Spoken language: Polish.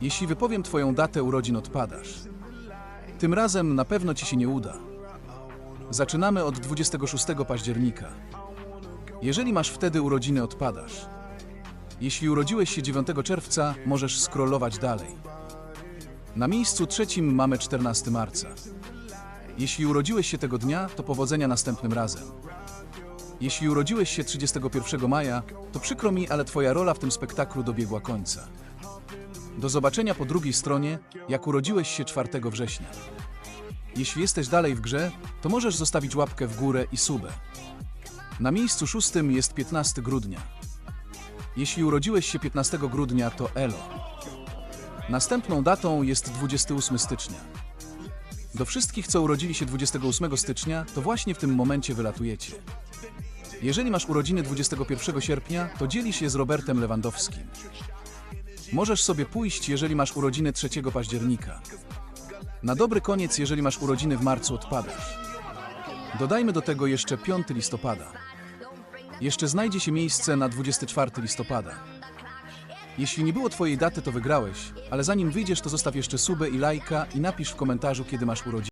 Jeśli wypowiem Twoją datę urodzin, odpadasz. Tym razem na pewno Ci się nie uda. Zaczynamy od 26 października. Jeżeli masz wtedy urodziny, odpadasz. Jeśli urodziłeś się 9 czerwca, możesz scrollować dalej. Na miejscu trzecim mamy 14 marca. Jeśli urodziłeś się tego dnia, to powodzenia następnym razem. Jeśli urodziłeś się 31 maja, to przykro mi, ale Twoja rola w tym spektaklu dobiegła końca. Do zobaczenia po drugiej stronie, jak urodziłeś się 4 września. Jeśli jesteś dalej w grze, to możesz zostawić łapkę w górę i subę. Na miejscu szóstym jest 15 grudnia. Jeśli urodziłeś się 15 grudnia, to elo. Następną datą jest 28 stycznia. Do wszystkich, co urodzili się 28 stycznia, to właśnie w tym momencie wylatujecie. Jeżeli masz urodziny 21 sierpnia, to dzielisz je z Robertem Lewandowskim. Możesz sobie pójść, jeżeli masz urodziny 3 października. Na dobry koniec, jeżeli masz urodziny w marcu, odpadasz. Dodajmy do tego jeszcze 5 listopada. Jeszcze znajdzie się miejsce na 24 listopada. Jeśli nie było Twojej daty, to wygrałeś, ale zanim wyjdziesz, to zostaw jeszcze subę i lajka i napisz w komentarzu, kiedy masz urodziny.